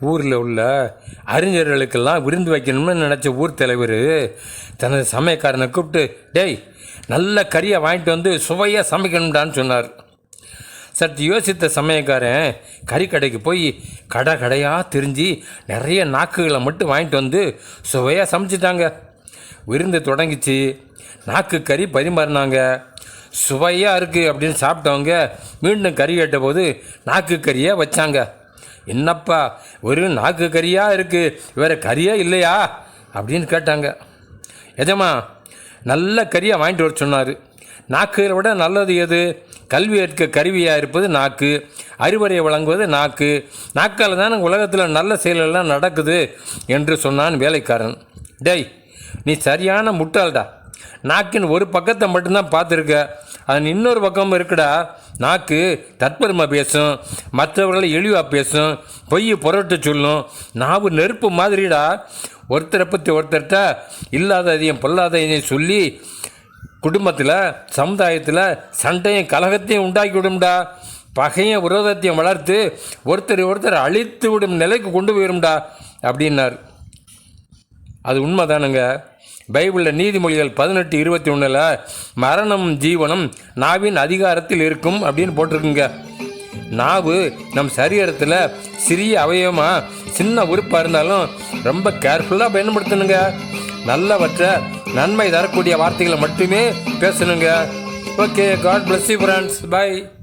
ஊரில் உள்ள அறிஞர்களுக்கெல்லாம் விருந்து வைக்கணும்னு நினச்ச ஊர் தலைவர் தனது சமயக்காரனை கூப்பிட்டு டேய் நல்ல கறியை வாங்கிட்டு வந்து சுவையாக சமைக்கணும்டான்னு சொன்னார். சற்று யோசித்த சமயக்காரன் கறிக்கடைக்கு போய் கடை கடையாக தெரிஞ்சு நிறைய நாக்குகளை மட்டும் வாங்கிட்டு வந்து சுவையாக சமைச்சிட்டாங்க. விருந்து தொடங்கிச்சு. நாக்கு கறி பரிமாறினாங்க. சுவையாக இருக்குது அப்படின்னு சாப்பிட்டவங்க மீண்டும் கறி கேட்டபோது நாக்கு கறியை வச்சாங்க. என்னப்பா ஒரு நாக்கு கறியாக இருக்குது வேறு கறியே இல்லையா? அப்படின்னு கேட்டாங்க. எஜமா நல்ல கறியாக வாங்கிட்டு வர சொன்னார். நாக்குகளை விட நல்லது எது? கல்வி ஏற்க கருவியாக இருப்பது நாக்கு அறிவுரை வழங்குவது நாக்கு. நாக்கால் தானே உலகத்தில் நல்ல செயலெல்லாம் நடக்குது என்று சொன்னான் வேலைக்காரன். டேய் நீ சரியான முட்டாள்டா. நாக்கின் ஒரு பக்கத்தை மட்டும்தான் பார்த்துருக்க. அதன் இன்னொரு பக்கம் இருக்குடா. நாக்கு தற்பெருமை பேசும் மற்றவர்களை இழிவாக பேசும் பொய் புரட்டு சொல்லும் நாவு நெருப்பு மாதிரிடா. ஒருத்தரை பற்றி ஒருத்தர்கிட்ட இல்லாததையும் பொல்லாததையும் சொல்லி குடும்பத்தில் சமுதாயத்தில் சண்டையும் கலகத்தையும் உண்டாக்கி விடும்டா. பகையும் விரோதத்தையும் வளர்த்து ஒருத்தர் ஒருத்தர் அழித்து விடும் நிலைக்கு கொண்டு போயிரும்டா அப்படின்னார். அது உண்மைதானுங்க. பைபிளில் நீதிமொழிகள் பதினெட்டு இருபத்தி ஒன்றில் மரணம் ஜீவனம் நாவின் அதிகாரத்தில் இருக்கும் அப்படின்னு போட்டிருக்குங்க. நாவு நம் சரீரத்தில் சிறிய அவயவமாக சின்ன உறுப்பாக இருந்தாலும் ரொம்ப கேர்ஃபுல்லாக பயன்படுத்தணுங்க. நல்லவற்றை நன்மை தரக்கூடிய வார்த்தைகளை மட்டுமே பேசணுங்க. Okay God bless you friends bye